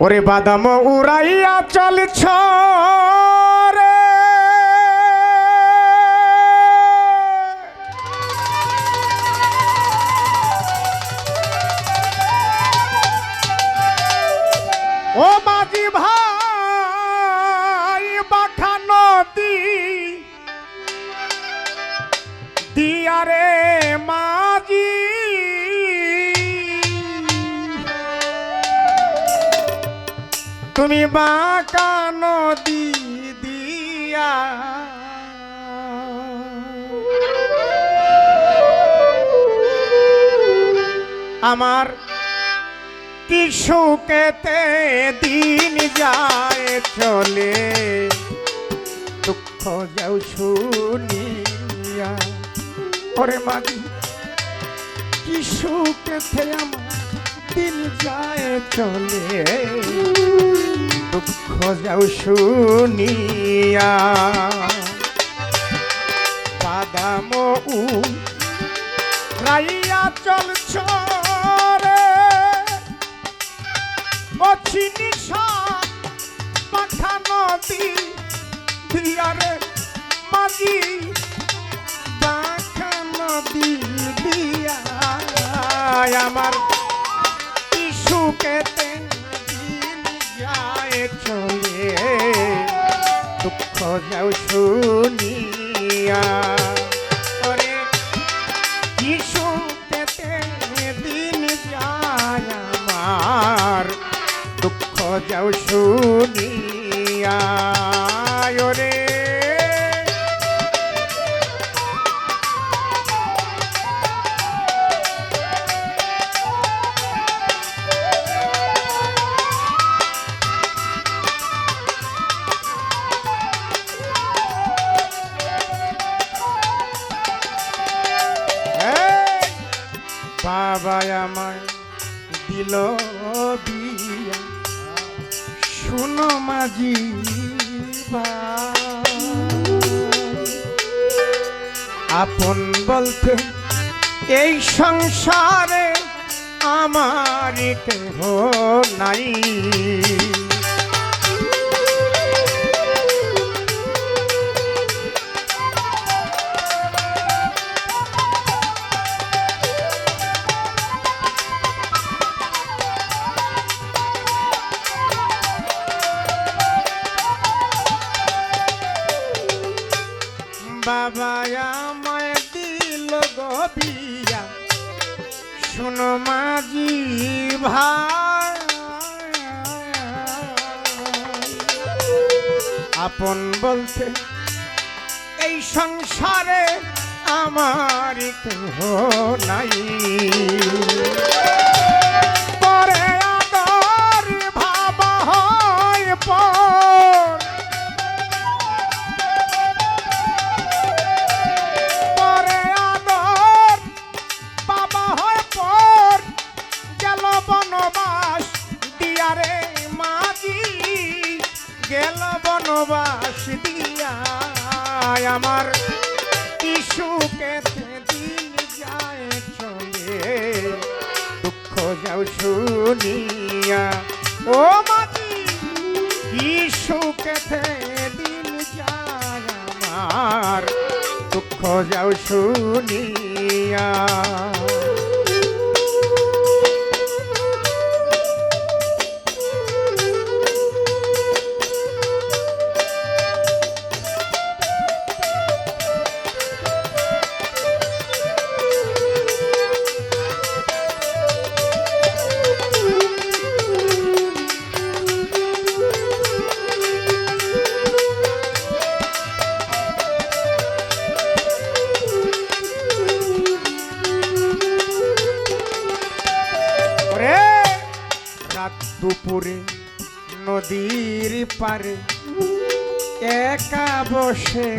ওরে বাদাম উড়াইয়া চলছ রে। ও মাঝি ভাই। তুমি বাঁকা নদী দিয়া। আমার কি সুখেতে দিন যায় চলে, দুঃখ যাও শুনিয়া। ওরে মাঝি কি সুখেতে আমার দিন যায় চলে। দুঃখ যাও শুনিয়া। বাদাম উ রাইয়া চলছ রে অচিনি পাখা নদী দিয়ারে মাঝি পাখা নদী দিয়া আমার সুখেতে যায় চলে। দুঃখ যাও শুনিয়া। ওরে কি সুখেতে দিন যায় আমার। দুঃখ যাও শুনিয়া। ওরে বাবা আমার দিল বিয়া শুনো মাঝি। আপন বলতে এই সংসারে আমার কেহ নাই বাবা আমায় দিল গবিয়া শুনো মাঝি ভাই। আপন বলতে এই সংসারে আমার কেহ নাই। আমার ইস্যুকে দিন যায় চলে। দুঃখ যাও শুনিয়া, ও মাঝি ইস্যুকে দিন যায় আমার, দুঃখ যাও শুনিয়া। রাত দুপুরে নদীর পারে একা বসে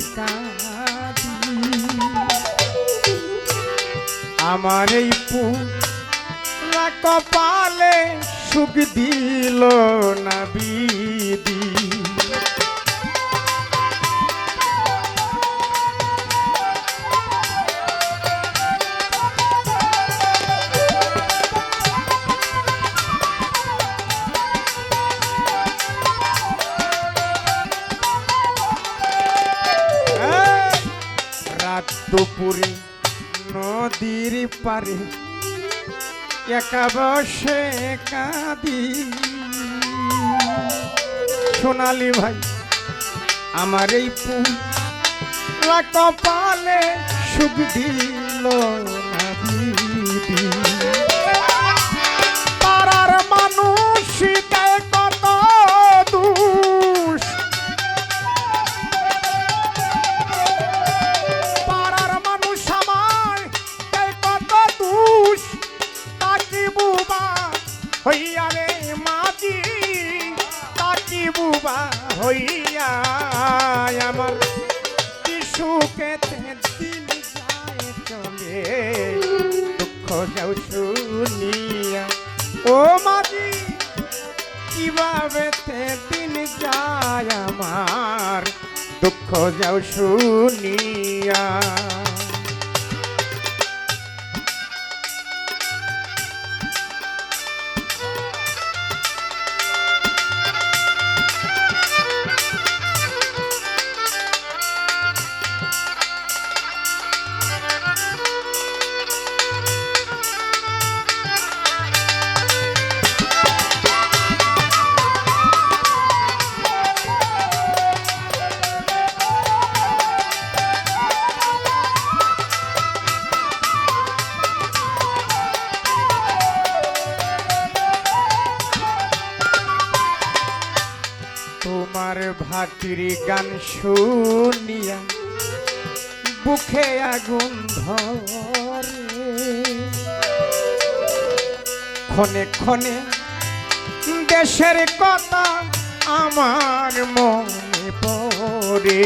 আমার এই পুরা কপালে সুখ দিল দুপুরে নদীর পারে একা বসে কাঁদি। সোনালি ভাই আমার এই পুরা কপালে সুখ দিল। হইয়া আমার শিশুকে দিন যায় চলে। দুঃখ যাও শুনিয়া। ও মাঝি কীভাবে দিন যায় আমার? দুঃখ যাও শুনিয়া। ভাতির গান শুনিয়া বুকে আগুন ধরে। ক্ষণে ক্ষণে দেশের কথা আমার মনে পড়ে।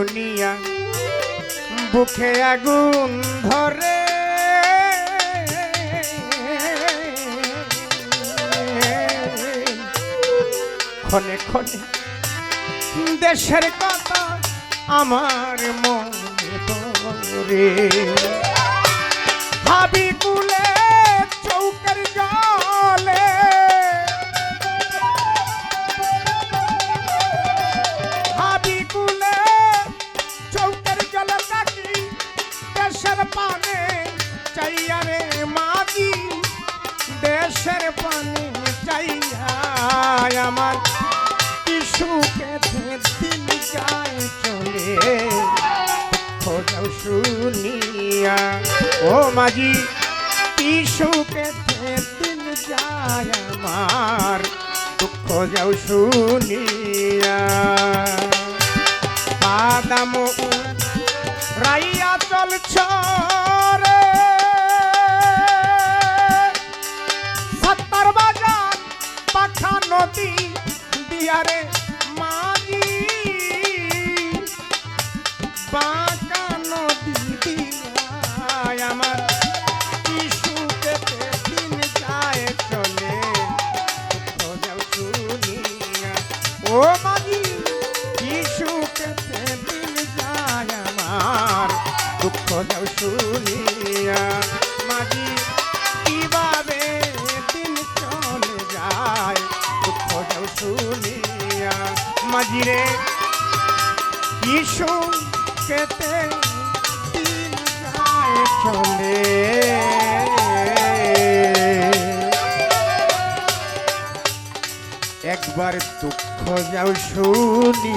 শুনিয়া বুকে আগুন ধরে। ক্ষণে ক্ষণে দেশের কথা আমার মনে পড়ে। ভাবি কুলে আমার শিশুকে দিন যায় চলে খোঁজাও শুনিয়া, ও মাঝি শিশুকে দিন যায় আমার দুঃখ যাও শুনিয়া। বাদাম রাইয়া চলছ দিয়ারে মাঝি বাঁকা নদী দিয়া আমার, শিশুকে দিন যায় চলে। ও মাঝি শিশুকে দিন যায় আমার। দুঃখ যাও শুনিয়া মাঝি মাঝিরে ইসু কেতে চলে। একবার দুঃখ যাও শুনি।